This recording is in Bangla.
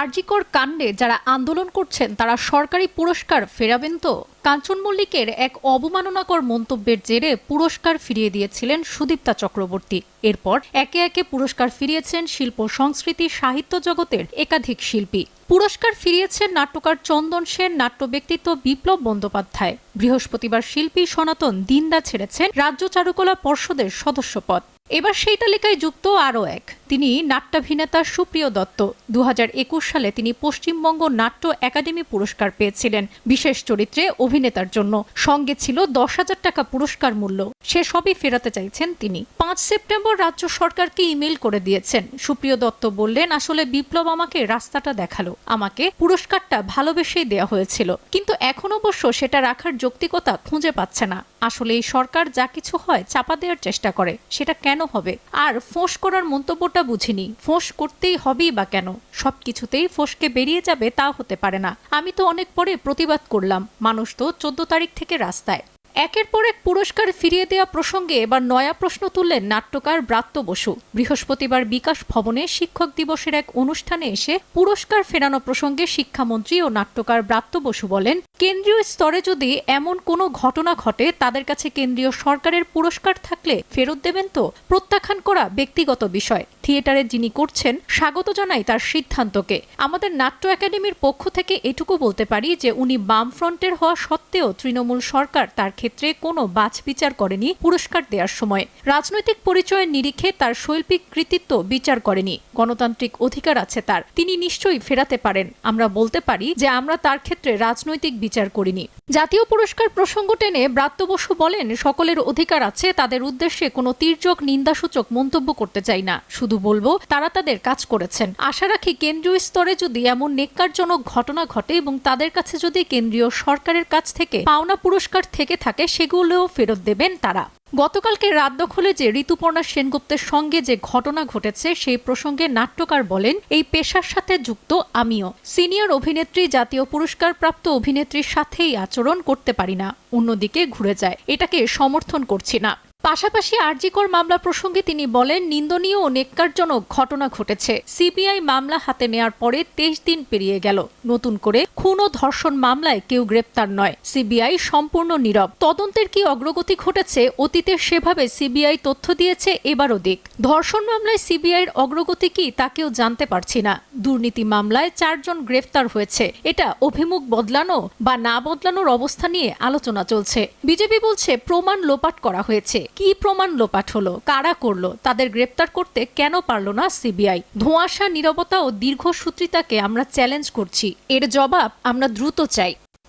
আরজিকর কাণ্ডে যারা আন্দোলন করছেন, তারা সরকারি পুরস্কার ফেরাবেন তো? কাঞ্চন মল্লিকের এক অবমাননাকর মন্তব্যের জেরে পুরস্কার ফিরিয়ে দিয়েছিলেন সুদীপ্তা চক্রবর্তী। এরপর একে একে পুরস্কার ফিরিয়েছেন শিল্প, সংস্কৃতি, সাহিত্য জগতের একাধিক শিল্পী। পুরস্কার ফিরিয়েছেন নাট্যকার চন্দন সেন, নাট্য ব্যক্তিত্ব বিপ্লব বন্দ্যোপাধ্যায়। বৃহস্পতিবার শিল্পী সনাতন দিন্দা ছেড়েছেন রাজ্য চারুকলা পর্ষদের সদস্য পদ এবার সেই তালিকায় যুক্ত আরও এক। তিনি নাট্যাভিনেতা সুপ্রিয় দত্ত। দু হাজার একুশ সালে তিনি পশ্চিমবঙ্গ নাট্য একাডেমি পুরস্কার পেয়েছিলেন বিশেষ চরিত্রে অভিনেতার জন্য। সঙ্গে ছিল দশ হাজার টাকা পুরস্কার মূল্য। সে সবই ফেরাতে চাইছেন তিনি। পাঁচ সেপ্টেম্বর রাজ্য সরকারকে ইমেল করে দিয়েছেন। সুপ্রিয় দত্ত বললেন, আসলে বিপ্লব আমাকে রাস্তাটা দেখাল। আমাকে পুরস্কারটা ভালোবেসেই দেওয়া হয়েছিল। কিন্তু এখন অবশ্য সেটা রাখার যৌক্তিকতা খুঁজে পাচ্ছে না। আসলে এই সরকার যা কিছু হয় চাপা দেওয়ার চেষ্টা করে। সেটা কেন হবে? আর ফোঁস করার মন্তব্যটা বুঝিনি, ফোঁস করতেই হবেই বা কেন? সব কিছুতেই ফোঁসকে বেরিয়ে যাবে তা হতে পারে না। আমি তো অনেক পরে প্রতিবাদ করলাম। মানুষ তো চোদ্দ তারিখ থেকে রাস্তায়। একের পর এক পুরস্কার ফিরিয়ে দেওয়া প্রসঙ্গে এবার নয়া প্রশ্ন তুললেন নাট্যকার ব্রাত্য বসু। বৃহস্পতিবার বিকাশ ভবনে শিক্ষক দিবসের এক অনুষ্ঠানে এসে পুরস্কার ফেরানো প্রসঙ্গে শিক্ষামন্ত্রী ও নাট্যকার ব্রাত্য বসু বলেন, কেন্দ্রীয় স্তরে যদি এমন কোনো ঘটনা ঘটে, তাদের কাছে কেন্দ্রীয় সরকারের পুরস্কার থাকলে ফেরত দেবেন তো? প্রত্যাখ্যান করা ব্যক্তিগত বিষয়। থিয়েটারে যিনি করছেন, স্বাগত জানাই তার সিদ্ধান্তকে। আমাদের নাট্য একাডেমির পক্ষ থেকে এটুকু বলতে পারি যে, উনি বামফ্রন্টের হওয়া সত্ত্বেও তৃণমূল সরকার তার ক্ষেত্রে কোনো বাছ বিচার করেনি পুরস্কার দেওয়ার সময়। রাজনৈতিক পরিচয়ের নিরিখে তার শৈল্পিক কৃতিত্ব বিচার করেনি। গণতান্ত্রিক অধিকার আছে তার। তিনি নিশ্চয়ই ফেরাতে পারেন। আমরা বলতে পারি যে আমরা তার ক্ষেত্রে রাজনৈতিক বিচার করিনি। জাতীয় পুরস্কার প্রসঙ্গ টেনে ব্রাত্য বসু বলেন, সকলের অধিকার আছে, তাদের উদ্দেশ্যে কোনো তীর্যক নিন্দাসূচক মন্তব্য করতে চাই না। শুধু বলব, তারা তাদের কাজ করেছেন। আশা রাখি কেন্দ্রীয় স্তরে যদি এমন নেককারজনক ঘটনা ঘটে এবং তাদের কাছে যদি কেন্দ্রীয় সরকারের কাছ থেকে পাওনা পুরস্কার থেকে থাকে, সেগুলোও ফেরত দেবেন তারা। গতকালকে রাত দখলে যে ঋতুপর্ণা সেনগুপ্তের সঙ্গে যে ঘটনা ঘটেছে, সেই প্রসঙ্গে নাট্যকার বলেন, এই পেশার সাথে যুক্ত আমিও। সিনিয়র অভিনেত্রী, জাতীয় পুরস্কার প্রাপ্ত অভিনেত্রীর সাথেই আচরণ করতে পারি না। অন্যদিকে ঘুরে যায়। এটাকে সমর্থন করছি না। পাশাপাশি আরজিকর মামলা প্রসঙ্গে তিনি বলেন, নিন্দনীয় ও নেককারজনক ঘটনা ঘটেছে। সিবিআই মামলা হাতে নেয়ার পরে তেইশ দিন পেরিয়ে গেল। নতুন করে খুন ও ধর্ষণ মামলায় কেউ গ্রেপ্তার নয়। সিবিআই সম্পূর্ণ নীরব। তদন্তের কি অগ্রগতি ঘটেছে, অতীতে সেভাবে সিবিআই তথ্য দিয়েছে, এবারও দিক। ধর্ষণ মামলায় সিবিআইয়ের অগ্রগতি কি, তা কেউ জানতে পারছি না। দুর্নীতি মামলায় চারজন গ্রেফতার হয়েছে। এটা অভিমুখ বদলানো বা না বদলানোর অবস্থা নিয়ে আলোচনা চলছে। বিজেপি বলছে, প্রমাণ লোপাট করা হয়েছে। কি প্রমাণ লোপাট হলো? কারা করল? তাদের গ্রেপ্তার করতে কেন পারল না সিবিআই? ধোঁয়াশা, নিরবতা ও দীর্ঘ সূত্রিতাকে আমরা চ্যালেঞ্জ করছি। এর জবাব আমরা দ্রুত চাই।